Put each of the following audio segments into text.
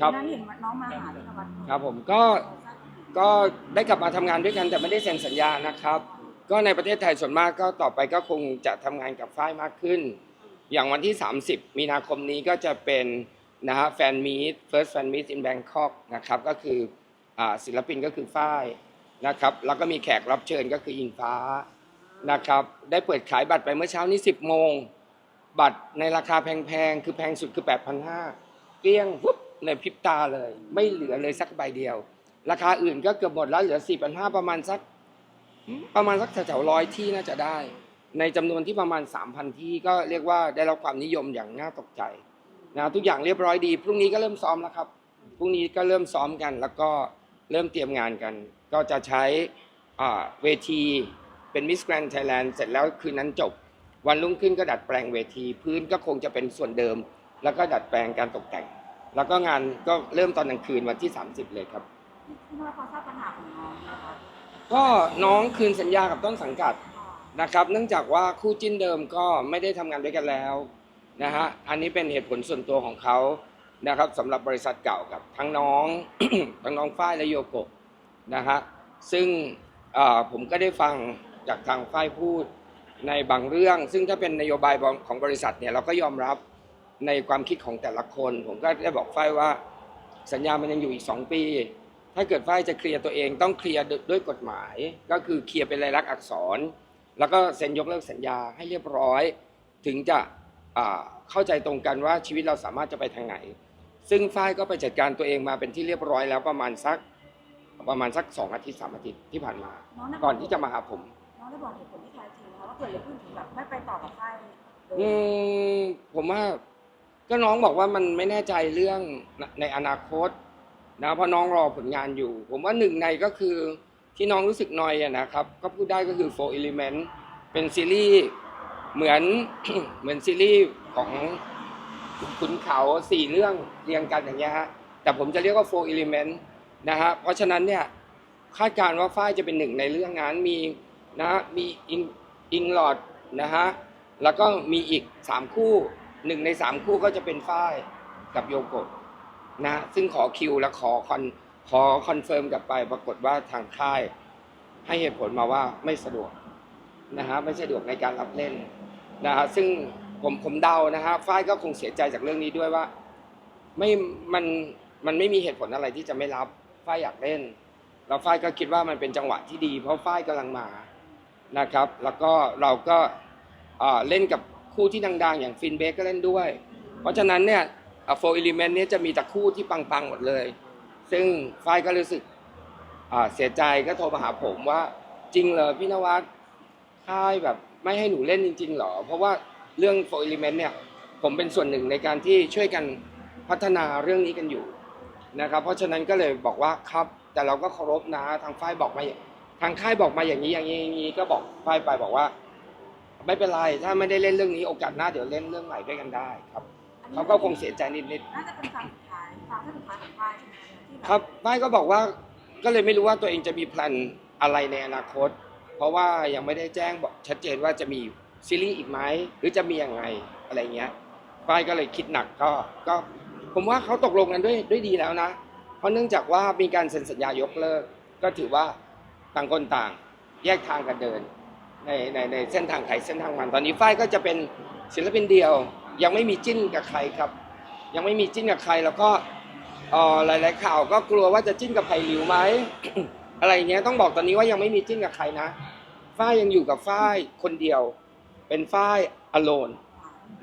ครับวันนั้นเห็นน้องมาหาที่นวัดครับผมก็ก็ได้กลับมาทำงานด้วยกันแต่ไม่ได้เซ็นสัญญานะครับ ก็ในประเทศไทยส่วนมากก็ต่อไปก็คงจะทำงานกับฝ้ายมากขึ้น อย่างวันที่ 30 มีนาคมนี้ก็จะเป็นนะฮะแฟนมีต first fan meet in Bangkok นะครับก็คืออ่าศิลปินก็คือฝ้ายนะครับแล้วก็มีแขกรับเชิญก็คืออิงฟ้านะครับได้เปิดขายบัตรไปเมื่อเช้านี้ 10 โมง บัตรในราคาแพงๆ คือแพงสุดคือ 8,500เกลี้ยงปุ๊บ ในพริบตาเลย ไม่เหลือเลยสักใบเดียว ราคาอื่นก็เกือบหมดแล้วเหลือ4,500ประมาณสักประมาณสักแถวๆร้อยที่น่าจะได้ ในจำนวนที่ประมาณ3,000ที่ก็เรียกว่าได้รับความนิยมอย่างน่าตกใจนะทุกอย่างเรียบร้อยดี พรุ่งนี้ก็เริ่มซ้อมแล้วครับพรุ่งนี้ก็เริ่มซ้อมกัน แล้วก็เริ่มเตรียมงานกัน ก็จะใช้อ่าเวทีเป็นมิสแกรน d ไทยแลนด์เสร็จแล้วคืนนั้นจบ วันรุ่งขึ้นก็ดัดแปลงเวที พื้นก็คงจะเป็นส่วนเดิม แล้วก็ดัดแปลงการตกแต่ง แล้วก็งานก็เริ่มตอนกลางคืนวันที่ 30 เลยครับที่นวัดพอทราบปัญหาของน้องนะคะก็น้องคืนสัญญากับต้นสังกัดนะครับ เนื่องจากว่าคู่จิ้นเดิมก็ไม่ได้ทำงานด้วยกันแล้วนะฮะอันนี้เป็นเหตุผลส่วนตัวของเขานะครับสำหรับบริษัทเก่ากับทั้งน้อง ทั้งน้องฝ้ายและโยโกะนะฮะซึ่งเอ่อผมก็ได้ฟังจากทางฝ้ายพูดในบางเรื่อง ซึ่งถ้าเป็นนโยบายของบริษัทเนี่ยเราก็ยอมรับ ในความคิดของแต่ละคน ผมก็ได้บอกฝ้ายว่า สัญญามันยังอยู่อีก2ปี ถ้าเกิดฝ้ายจะเคลียร์ตัวเองต้องเคลียร์ด้วยกฎหมาย ก็คือเคลียร์เป็นลายลักษณ์อักษร แล้วก็เซ็นยกเลิกสัญญาให้เรียบร้อย ถึงจะอ่าเข้าใจตรงกันว่าชีวิตเราสามารถจะไปทางไหน ซึ่งฝ้ายก็ไปจัดการตัวเองมาเป็นที่เรียบร้อยแล้วประมาณสักประมาณสักสองอาทิตย์สามอาทิตย์ที่ผ่านมาน้องได้บก่อนที่จะมาหาผมน้องได้บอกเหตุผลที่แท้จริงนะคะว่าเกิดอะไรขึ้นถึงแบบไม่ไปต่อกับค่ายเลยอืมผมว่า ก็น้องบอกว่ามันไม่แน่ใจเรื่องในอนาคตนะเพราะน้องรอผลงานอยู่ ผมว่าหนึ่งในก็คือที่น้องรู้สึกนอยนะครับ ก็พูดได้ก็คือ four element เป็นซีรีส์เหมือนเหมือนซีรีส์ของขุนเขาสี่เรื่องเรียงกันอย่างเงี้ยฮะแต่ผมจะเรียกว่า four element นะฮะเพราะฉะนั้นเนี่ยคาดการณ์ว่าฝ้ายจะเป็นหนึ่งในเรื่องนั้นมีนะมีอิงอิงหลอดนะฮะแล้วก็มีอีกสามคู่ หนึ่งในสามคู่ก็จะเป็นฝ้ายกับโยโกะนะซึ่งขอคิวและขอคอนขอคอนเฟิร์มกลับไปปรากฏว่าทางค่ายให้เหตุผลมาว่าไม่สะดวกนะฮะไม่สะดวกในการรับเล่นนะฮะซึ่งผมผมเดานะฮะฝ้ายก็คงเสียใจจากเรื่องนี้ด้วยว่าไม่มันมันไม่มีเหตุผลอะไรที่จะไม่รับฝ้ายอยากเล่นแล้วฝ้ายก็คิดว่ามันเป็นจังหวะที่ดี เพราะฝ้ายกำลังมานะครับ แล้วก็เราก็เล่นกับ คู่ที่ดัง ๆ อย่างฟินเบกก็เล่นด้วย เพราะฉะนั้นเนี่ยโฟร์อิลิเมนต์เนี่ยจะมีแต่คู่ที่ปังๆหมดเลย ซึ่งฝ้ายก็รู้สึกเสียใจก็โทรมาหาผมว่าจริงเหรอพี่นวัดค่ายแบบไม่ให้หนูเล่นจริงๆเหรอ เพราะว่าเรื่องโฟร์อิลิเมนต์เนี่ยผมเป็นส่วนหนึ่งในการที่ช่วยกันพัฒนาเรื่องนี้กันอยู่นะครับ เพราะฉะนั้นก็เลยบอกว่าครับแต่เราก็เคารพนะทางฝ้ายบอกมาทางค่ายบอกมาอย่างนี้อย่างนี้อย่างนี้ก็บอกฝ้ายไปบอกว่า ไม่เป็นไรถ้าไม่ได้เล่นเรื่องนี้โอกาสหน้าเดี๋ยวเล่นเรื่องใหม่ด้วยกันได้ครับเขาก็คงเสียใจนิดน่าจะเป็นครั้งสุดท้ายครั้งสุดท้ายของค่ายใช่ไหมที่แๆครับไม่ก็บอกว่าก็เลยไม่รู้ว่าตัวเองจะมีแพลนอะไรในอนาคต เพราะว่ายังไม่ได้แจ้งบอกชัดเจนว่าจะมีซีรีส์อีกไหมหรือจะมียังไงอะไรเงี้ยฝ้ายก็เลยคิดหนักก็ก็ผมว่าเขาตกลงกันด้วยด้วยดีแล้วนะ เพราะเนื่องจากว่ามีการเซ็นสัญญายกเลิก ก็ถือว่าต่างคนต่างแยกทางกันเดิน ในในในเส้นทางไขเส้นทางมันตอนนี้ฝ้ายก็จะเป็นศิลปินเดียว ยังไม่มีจิ้นกับใครครับ ยังไม่มีจิ้นกับใครแล้วก็เอ่อหลายๆข่าวก็กลัวว่าจะจิ้นกับไผ่หลิวไหมอะไรอย่างเงี้ยต้องบอกตอนนี้ว่ายังไม่มีจิ้นกับใครนะฝ้ายยังอยู่กับฝ้ายคนเดียว เป็นฝ้ายอโลน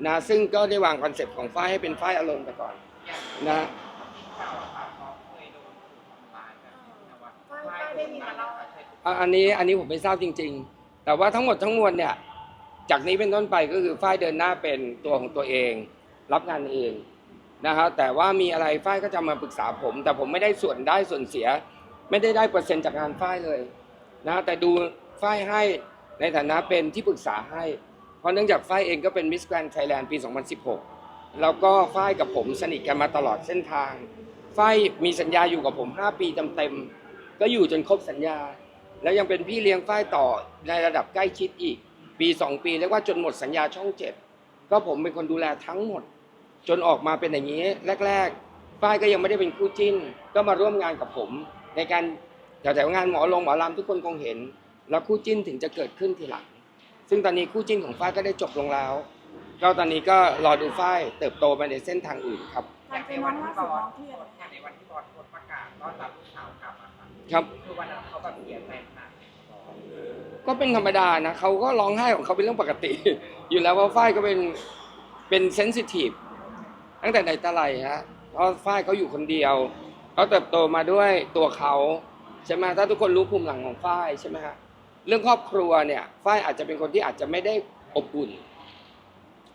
นะซึ่งก็ได้วางคอนเซปต์ของฝ้ายให้เป็นฝ้ายอโลนไปก่อนนะอะอันนี้อันนี้ผมไม่ทราบจริง ๆ แต่ว่าทั้งหมดทั้งมวลเนี่ย จากนี้เป็นต้นไปก็คือฝ้ายเดินหน้าเป็นตัวของตัวเอง รับงานเองนะครับแต่ว่ามีอะไรฝ้ายก็จะมาปรึกษาผม แต่ผมไม่ได้ส่วนได้ส่วนเสีย ไม่ได้ได้เปอร์เซ็นต์จากงานฝ้ายเลยนะแต่ดูฝ้ายให้ในฐานะเป็นที่ปรึกษาให้ เพราะเนื่องจากฝ้ายเองก็เป็นมิสแกรน d ไทยแลนด์ปี 2016 แล้วก็ฝ้ายกับผมสนิทกันมาตลอดเส้นทางฝ้ายมีสัญญาอยู่กับผม 5 ปีเต็มๆก็อยู่จนครบสัญญา แล้วยังเป็นพี่เลี้ยงฝ้ายต่อในระดับใกล้ชิดอีก ปี2ปีเรียกว่าจนหมดสัญญาช่องเจ็ดก็ผมเป็นคนดูแลทั้งหมด จนออกมาเป็นอย่างนี้ แรกฝ้ายก็ยังไม่ได้เป็นคู่จิ้น ก็มาร่วมงานกับผม ในการแถวๆงานหมอลงหมอลำทุกคนคงเห็น แล้วคู่จิ้นถึงจะเกิดขึ้นทีหลัง ซึ่งตอนนี้คู่จิ้นของฝ้ายก็ได้จบลงแล้ว ก็ตอนนี้ก็รอดูฝ้ายเติบโตไปในเส้นทางอื่นครับการเป็นน้องล่าสุดน้องเครียดไหมในวันที่บอลโพสต์ประกาศต้อนรับลูกสาวกลับอะครับครับคือวันนั้นเขาแบบเสียใจขนาดไหน ก็เป็นธรรมดานะเขาก็ร้องไห้ของเขาเป็นเรื่องปกติ อยู่แล้วเพราะฝ้ายก็เป็นเป็นเซนซิทีฟตั้งแต่ไหนแต่ไรฮะเพราะฝ้ายเขาอยู่คนเดียวเขาเติบโตมาด้วยตัวเขาใช่ไหมถ้าทุกคนรู้ภูมิหลังของฝ้ายใช่ไหมฮะเรื่องครอบครัวเนี่ยฝ้ายอาจจะเป็นคนที่อาจจะไม่ได้อบอุ่น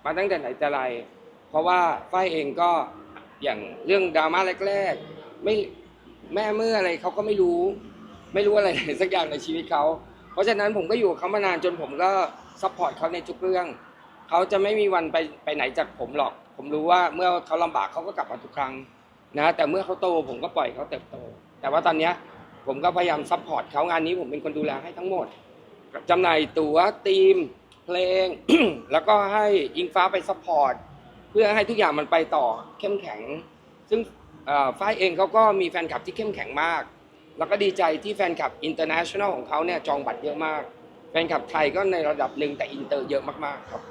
มาตั้งแต่ไหนแต่ไร เพราะว่าฝ้ายเองก็อย่างเรื่องดราม่าแรกๆไม่แม่เมื่ออะไรเขาก็ไม่รู้ ไม่รู้อะไรสักอย่างในชีวิตเขา ราะฉะนั้นผมก็อยู่กับเขามานานจนผมก็ซัพพอร์ตเขาในทุกเรื่อง เขาจะไม่มีวันไปไปไหนจากผมหรอก ผมรู้ว่าเมื่อเขาลำบากเขาก็กลับมาทุกครั้งนะ แต่เมื่อเขาโตผมก็ปล่อยเขาเติบโต แต่ว่าตอนเนี้ยผมก็พยายามซัพพอร์ตเขางานนี้ผมเป็นคนดูแลให้ทั้งหมดจำหน่ายตั๋วทีม เพลง แล้วก็ให้อิงฟ้าไปซัพพอร์ตเพื่อให้ทุกอย่างมันไปต่อเข้มแข็ง ซึ่งเอ่อฝ้ายเองเขาก็มีแฟนคลับที่เข้มแข็งมาก แล้วก็ดีใจที่แฟนคลับอินเตอร์เนชั่นแนลของเขาเนี่ยจองบัตรเยอะมาก แฟนคลับไทยก็ในระดับหนึ่งแต่อินเตอร์เยอะมากๆครับ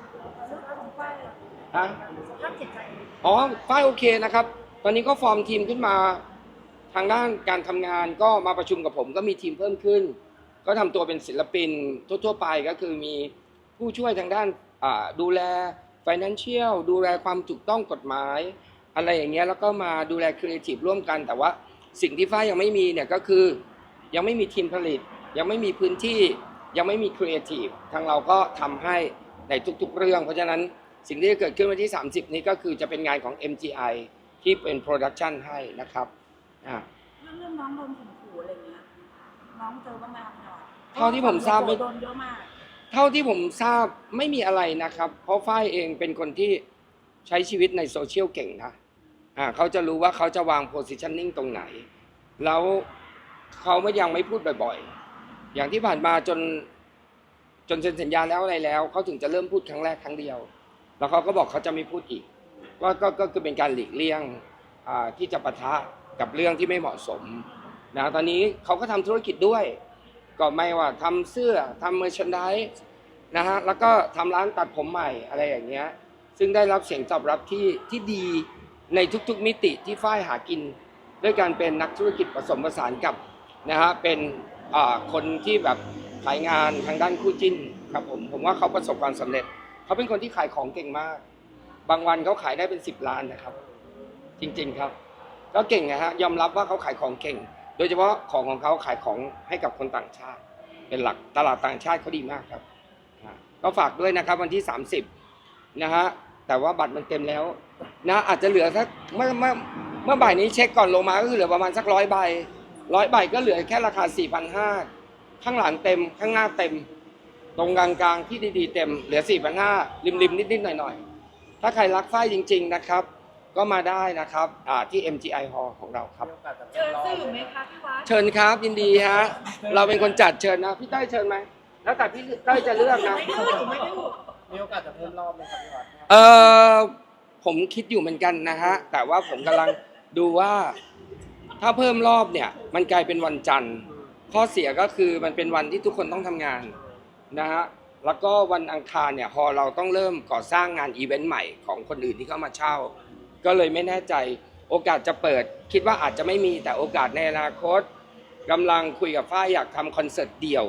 เรื่องของฝ้ายฮะสภาพจิตใจอ๋อฝ้ายโอเคนะครับ ตอนนี้ก็ฟอร์มทีมขึ้นมา ทางด้านการทำงานก็มาประชุมกับผมก็มีทีมเพิ่มขึ้น ก็ทำตัวเป็นศิลปินทั่วๆไปก็คือมีผู้ช่วยทางด้านอ่าดูแล Financial ดูแลความถูกต้องกฎหมาย อะไรอย่างเงี้ยแล้วก็มาดูแลครีเอทีฟร่วมกันแต่ว่า สิ่งที่ฝ้ายยังไม่มีเนี่ยก็คือยังไม่มีทีมผลิต ยังไม่มีพื้นที่ยังไม่มีครีเอทีฟทางเราก็ทำให้ในทุกๆเรื่อง เพราะฉะนั้นสิ่งที่จะเกิดขึ้นวันที่ 30 นี้ก็คือจะเป็นงานของ MGI ที่เป็นโปรดักชันให้นะครับอ่าเรื่องเรื่องน้องโดนข่มขู่อะไรเงี้ยน้องเจอบ้างไหมคะพี่หน่อยเท่าที่ผมทราบไม่โดนเยอะมากเท่าที่ผมทราบไม่มีอะไรนะครับ เพราะฝ้ายเองเป็นคนที่ใช้ชีวิตในโซเชียลเก่งนะ อ่าเขาจะรู้ว่าเขาจะวางโพสิชันนิ่งตรงไหน แล้วเขาไม่ยังไม่พูดบ่อยๆ อย่างที่ผ่านมาจนจนเซ็นสัญญาแล้วอะไรแล้วเขาถึงจะเริ่มพูดครั้งแรกครั้งเดียว แล้วเขาก็บอกเขาจะไม่พูดอีกก็ก็ก็คือเป็นการหลีกเลี่ยงที่จะปะทะกับเรื่องที่ไม่เหมาะสมนะตอนนี้เขาก็ทำธุรกิจด้วย ก็ไม่ว่าทำเสื้อทำเมอร์ชนดายนะฮะแล้วก็ทำร้านตัดผมใหม่อะไรอย่างเงี้ยซึ่งได้รับเสียงตอบรับที่ที่ดี ในทุกๆมิติที่ฝ้ายหากิน ด้วยการเป็นนักธุรกิจผสมผสานกับนะฮะเป็นอ่าคนที่แบบขายงานทางด้านคู่จิ้นครับผมผมว่าเขาประสบความสำเร็จ เขาเป็นคนที่ขายของเก่งมาก บางวันเขาขายได้เป็นสิบล้านนะครับ จริงๆครับก็เก่งนะฮะยอมรับว่าเขาขายของเก่ง โดยเฉพาะของของเขาขายของให้กับคนต่างชาติ เป็นหลักตลาดต่างชาติเขาดีมากครับก็ฝากด้วยนะครับวันที่ 30นะฮะ แต่ว่าบัตรมันเต็มแล้ว นะ อาจจะเหลือสักเมื่อเมื่อเมื่อบ่ายนี้เช็คก่อนลงมาก็คือเหลือประมาณสักร้อยใบร้อยใบก็เหลือแค่ราคา4,500ข้างหลังเต็มข้างหน้าเต็ม ตรงกลางๆที่ดีๆเต็มเหลือ4,500ริมๆนิดๆหน่อยๆ ถ้าใครรักฝ้ายจริง ๆนะครับ ก็มาได้นะครับอ่าที่ MGI Hall ของเราครับมีโอกาสจะเจอสื่อไหมคะพี่วัดเชิญครับยินดีฮะเราเป็นคนจัดเชิญนะพี่เต้ยเชิญไหมแล้วแต่พี่เต้ยจะเลือกนะ ไม่ดื้อไม่ดื้อ มีโอกาสจะเพิ่มรอบไหมครับพี่วัดเออผมคิดอยู่เหมือนกันนะฮะ แต่ว่าผมกำลังดูว่า ถ้าเพิ่มรอบเนี่ย มันกลายเป็นวันจันทร์ ข้อเสียก็คือมันเป็นวันที่ทุกคนต้องทำงานนะฮะ แล้วก็วันอังคารเนี่ยพอเราต้องเริ่มก่อสร้างงานอีเวนต์ใหม่ของคนอื่นที่เข้ามาเช่า ก็เลยไม่แน่ใจโอกาสจะเปิด คิดว่าอาจจะไม่มีแต่โอกาสในอนาคตกำลังคุยกับฝ้ายอยากทำคอนเสิร์ตเดี่ยว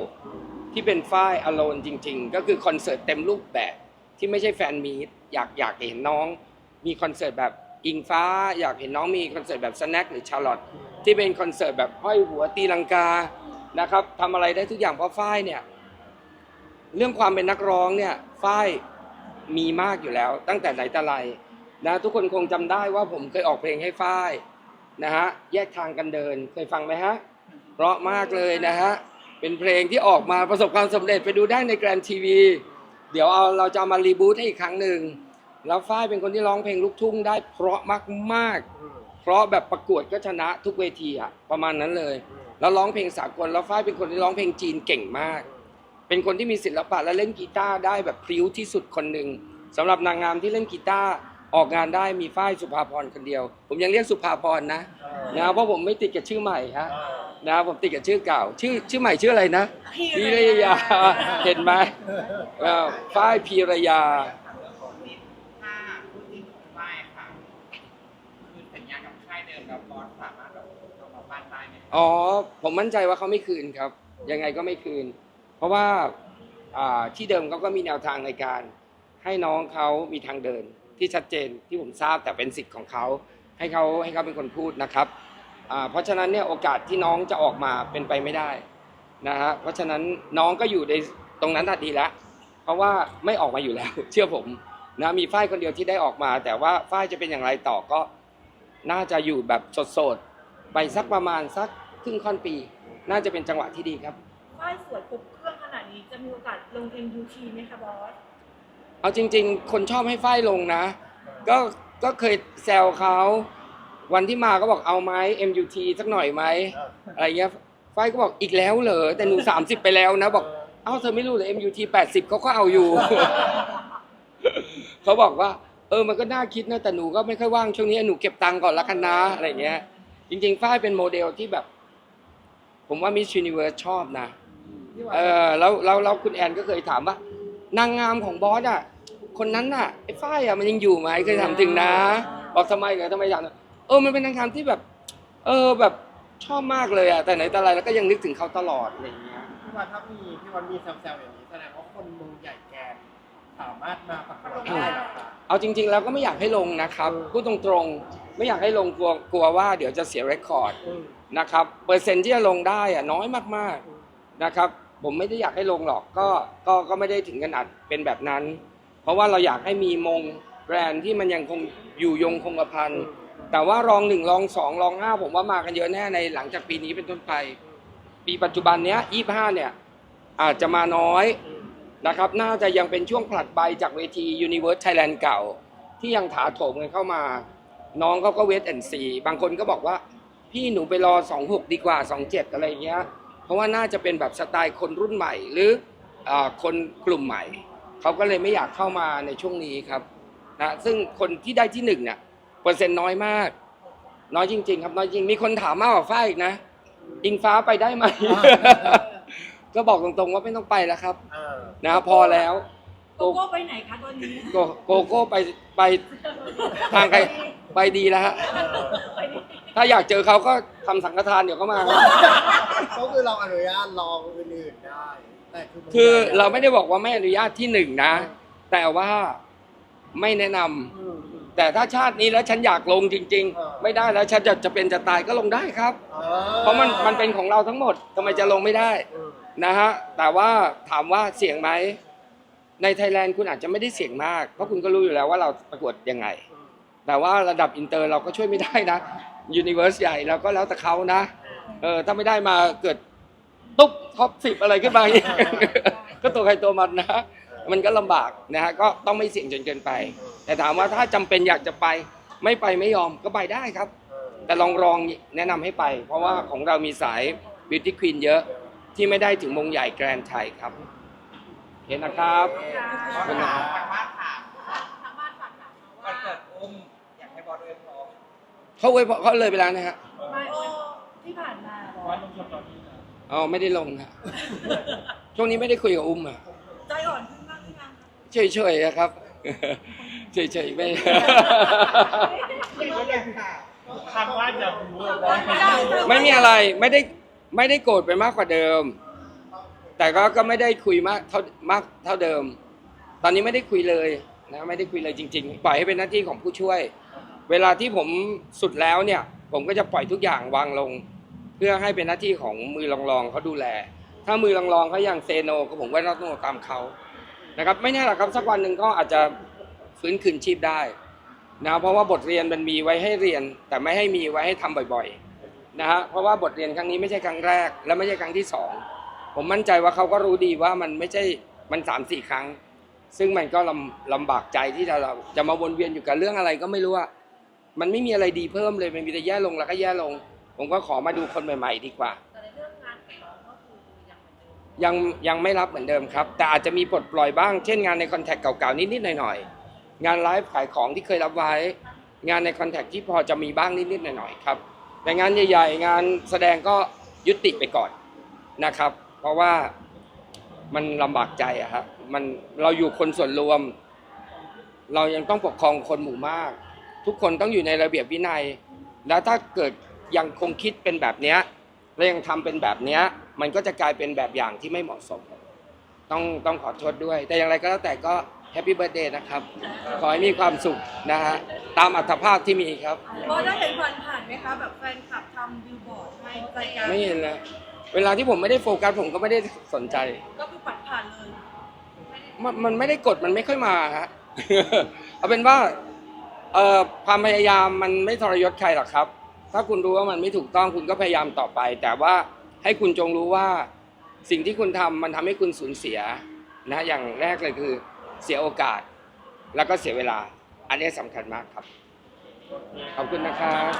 ที่เป็นฝ้ายอโลนจริง ๆ ก็คือคอนเสิร์ตเต็มรูปแบบที่ไม่ใช่แฟนมีตอยากอยากเห็นน้อง มีคอนเสิร์ตแบบอิงฟ้า อยากเห็นน้องมีคอนเสิร์ตแบบสแน็คหรือชาร์ลอตที่เป็นคอนเสิร์ตแบบห้อยหัวตีลังกานะครับทำอะไรได้ทุกอย่างเพราะฝ้ายเนี่ยเรื่องความเป็นนักร้องเนี่ยฝ้ายมีมากอยู่แล้ว ตั้งแต่ไหนแต่ไรนะทุกคนคงจำได้ว่าผมเคยออกเพลงให้ฝ้ายนะฮะแยกทางกันเดินเคยฟังไหมฮะเพราะมากเลยนะฮะ เป็นเพลงที่ออกมาประสบความสำเร็จไปดูได้ในแกรนทีวีเดี๋ยวเอาเราจะเอามารีบูทให้อีกครั้งหนึ่งแล้วฝ้ายเป็นคนที่ร้องเพลงลูกทุ่งได้เพราะมากๆ เพราะแบบประกวดก็ชนะทุกเวทีอะประมาณนั้นเลย แล้วร้องเพลงสากลแล้วฝ้ายเป็นคนที่ร้องเพลงจีนเก่งมาก เป็นคนที่มีศิลปะและเล่นกีตาร์ได้แบบพริ้วที่สุดคนหนึ่งสำหรับนางงามที่เล่นกีตาร์ ออกงานได้มีฝ้ายสุภาพรคนเดียว ผมยังเรียกสุภาพรนะเออนะเพราะผมไม่ติดกับชื่อใหม่ฮะเออนะผมติดกับชื่อเก่า ชื่อชื่อใหม่ชื่ออะไรนะพีรยาเห็นไหมเอ่อฝ้ายพีรยาถ้าผู้ที่ถูกไหว้ค่ะคือสัญญากับค่ายเดิมแล้วบอสสามารถแบบเอามาบ้านได้ไหมอ๋อผมมั่นใจว่าเขาไม่คืนครับ ยังไงก็ไม่คืน เพราะว่าอ่าที่เดิมเขาก็มีแนวทางในการให้น้องเขามีทางเดิน ที่ชัดเจนที่ผมทราบแต่เป็นสิทธิ์ของเขาให้เขาให้เขาเป็นคนพูดนะครับเพราะฉะนั้นเนี่ยโอกาสที่น้องจะออกมาเป็นไปไม่ได้นะฮะเพราะฉะนั้นน้องก็อยู่ในตรงนั้นน่ะดีแล้วเพราะว่าไม่ออกมาอยู่แล้ว เชื่อผมนะมีฝ้ายคนเดียวที่ได้ออกมา แต่ว่าฝ้ายจะเป็นอย่างไรต่อก็น่าจะอยู่แบบสดๆไปสักประมาณสักครึ่งค่อนปี น่าจะเป็นจังหวะที่ดีครับฝ้ายสวยครบเครื่องขนาดนี้จะมีโอกาสลง MUT ไหมคะบอส เอาจริง ๆ คนชอบให้ฝ้ายลงนะ ก็ก็เคยแซวเขาวันที่มาก็บอกเอาไหม MUT สักหน่อยไหมอะไรเงี้ยฝ้ายก็บอกอีกแล้วเหรอแต่หนู 30 ไปแล้วนะ บอกเอ้าเธอไม่รู้เลย MUT 80เขาก็เอาอยู่ เขาบอกว่า เออมันก็น่าคิดนะแต่หนูก็ไม่ค่อยว่างช่วงนี้หนูเก็บตังค์ก่อนละกันนะอะไรเงี้ย จริงๆฝ้ายเป็นโมเดลที่แบบ ผมว่ามิส s u นิเวิร์สชอบนะเออแล้วแล้วแล้วคุณแอนก็เคยถามว่า นางงามของบอสอะ คนนั้นน่ะไอ้ฝ้ายอะมันยังอยู่ไหมเคยถามถึงนะ บอกทำไมเหรอทำไมถามเออมันเป็นนางงามที่แบบ เออแบบชอบมากเลยอะแต่ไหนแต่ไรแล้วก็ยังนึกถึงเขาตลอดอะไรอย่างเงี้ย พี่วันถ้ามีพี่วันมีแซวๆอย่างนี้แสดงว่าคนเมืองใหญ่แกนสามารถมาประกวดได้เหรอคะเอาจริง ๆ แล้วก็ไม่อยากให้ลงนะครับพูดตรงๆไม่อยากให้ลงกลัวกลัวว่าเดี๋ยวจะเสียเรคคอร์ดอืม นะครับเปอร์เซ็นต์ที่จะลงได้อะน้อยมากๆนะครับ ผมไม่ได้อยากให้ลงหรอกก็ก็ก็ไม่ได้ถึงขนาดเป็นแบบนั้น เพราะว่าเราอยากให้มีมงแบรนด์ที่มันยังคงอยู่ยงคงกระพันแต่ว่ารองหนึ่งรองสองรองห้าผมว่ามากันเยอะแน่ในหลังจากปีนี้เป็นต้นไป ปีปัจจุบันเนี้ยยี่ห้าเนี่ยอาจจะมาน้อยนะครับน่าจะยังเป็นช่วงผลัดใบจากเวที Universe Thailand เก่า ที่ยังถาโถมกันเข้ามา น้องเขาก็เวทแอนซีบางคนก็บอกว่า พี่หนูไปรอ 26 ดีกว่า 27 อะไรอย่างเงี้ย ราะว่าน่าจะเป็นแบบสไตล์คนรุ่นใหม่ หรืออาคนกลุ่มใหม่ เขาก็เลยไม่อยากเข้ามาในช่วงนี้ครับนะซึ่งคนที่ได้ที่หนึ่งเนี่ยเปอร์เซ็นต์น้อยมาก น้อยจริง ๆ ครับน้อยจริงมีคนถามมากกว่าฝ้ายอีกนะอิงฟ้าไปได้ไหมก็บอกตรงๆว่าไม่ต้องไปแล้วครับเออนะพอแล้วโกโก้ไปไหนคะตอนนี้โกโกโก้ไปไปทางใครไปดีแล้วฮะไปนี่ ถ้าอยากเจอเขาก็ทำสังฆทานเดี๋ยวก็มาครับก็คือเราอนุญาตลองอื่นๆได้ แต่คือคือเราไม่ได้บอกว่าไม่อนุญาตที่หนึ่งนะ แต่ว่าไม่แนะนำอืมอืม แต่ถ้าชาตินี้แล้วฉันอยากลงจริง เออ ๆ ไม่ได้แล้วฉันจะจะเป็นจะตายก็ลงได้ครับ ออเพราะมันมันเป็นของเราทั้งหมดทำไมจะลงไม่ได้อืมนะฮะแต่ว่าถามว่าเสี่ยงไหมในไทยแลนด์คุณอาจจะไม่ได้เสี่ยงมาก เพราะคุณก็รู้อยู่แล้วว่าเราประกวดยังไงอืมแต่ว่าระดับอินเตอร์เราก็ช่วยไม่ได้นะ ยูนิเวอร์สใหญ่เราก็แล้วแต่เขานะเออถ้าไม่ได้มาเกิดตุ๊บท็อปสิบอะไรขึ้นมาอีก ก็ตัวใครตัวมันนะ มันก็ลำบากนะฮะก็ต้องไม่เสี่ยงจนเกินไป แต่ถามว่าถ้าจำเป็นอยากจะไปไม่ไปไม่ยอมก็ไปได้ครับเออแต่ลองรองแนะนำให้ไป เพราะว่าของเรามีสายบิวตี้ควีนเยอะที่ไม่ได้ถึงมงใหญ่แกรนด์ไทยครับเห็นนะครับขอบคุณครับทางบ้านถามทางบ้านฝากถามมาวัว่านเกิดอุ้ม เขาเว้ยเขาเลยไปแล้วนะฮะไม่โอที่ผ่านมาบอสอ๋อไม่ได้ลงฮะช่วงนี้ไม่ได้คุยกับอุ้มอะใจอ่อนขึ้นมากหรือยังเฉยๆอะครับ เฉยๆไม่ทางบ้านอยากรู้ว่าบอสไม่มีอะไรไม่ได้ไม่ได้โกรธไปมากกว่าเดิม แต่ก็ก็ไม่ได้คุยมากเท่ามากเท่าเดิม ตอนนี้ไม่ได้คุยเลยนะไม่ได้คุยเลยจริง ๆ ปล่อยให้เป็นหน้าที่ของผู้ช่วย เวลาที่ผมสุดแล้วเนี่ย ผมก็จะปล่อยทุกอย่างวางลง เพื่อให้เป็นหน้าที่ของมือรองๆเขาดูแล ถ้ามือรองๆเขายังเซโนก็ผมก็ต้องตามเขานะครับ ไม่แน่หรอกครับสักวันหนึ่งก็อาจจะฟื้นคืนชีพได้นะเพราะว่าบทเรียนมันมีไว้ให้เรียน แต่ไม่ให้มีไว้ให้ทำบ่อยๆนะฮะเพราะว่าบทเรียนครั้งนี้ไม่ใช่ครั้งแรก และไม่ใช่ครั้งที่สองผมมั่นใจว่าเขาก็รู้ดีว่ามันไม่ใช่มันสามสี่ครั้ง ซึ่งมันก็ลำลำบากใจที่จะเราจะมาวนเวียนอยู่กับเรื่องอะไรก็ไม่รู้อะ มันไม่มีอะไรดีเพิ่มเลยมันมีแต่แย่ลงแล้วก็แย่ลง ผมก็ขอมาดูคนใหม่ๆ ดีกว่า แต่ในเรื่องงานของน้องก็คือยังเหมือนเดิมยังยังไม่รับเหมือนเดิมครับ แต่อาจจะมีปลดปล่อยบ้าง เช่นงานในคอนแทคเก่าๆ นิดๆหน่อยๆ งานไลฟ์ขายของที่เคยรับไว้ งานในคอนแทคที่พอจะมีบ้างนิดๆหน่อยๆครับ แต่งานใหญ่ๆ งานแสดงก็ยุติไปก่อนนะครับ เพราะว่ามันลำบากใจอะครับ มันเราอยู่คนส่วนรวม เรายังต้องปกครองคนหมู่มาก ทุกคนต้องอยู่ในระเบียบวินัย แล้วถ้าเกิดยังคงคิดเป็นแบบเนี้ยและยังทำเป็นแบบเนี้ยมันก็จะกลายเป็นแบบอย่างที่ไม่เหมาะสม ต้องต้องขอโทษด้วย แต่อย่างไรก็แล้วแต่ก็แฮปปี้เบิร์ดเดย์นะครับ ขอให้มีความสุขนะฮะ ตามอัตภาพที่มีครับบอสได้เห็นผ่านผ่านๆไหมคะแบบแฟนคลับทำบิลบอร์ดให้ใจกลารไม่เห็นเลยเวลาที่ผมไม่ได้โฟกัสผมก็ไม่ได้สนใจ ก็คือปัดผ่านเลย มันมันไม่ได้กดมันไม่ค่อยมาฮะ เอาเป็นว่า ความพยายามมันไม่ทรยศใครหรอกครับ ถ้าคุณรู้ว่ามันไม่ถูกต้องคุณก็พยายามต่อไป แต่ว่าให้คุณจงรู้ว่าสิ่งที่คุณทำมันทำให้คุณสูญเสียนะอย่างแรกเลยคือเสียโอกาส แล้วก็เสียเวลา อันนี้สำคัญมากครับ ขอบคุณนะครับ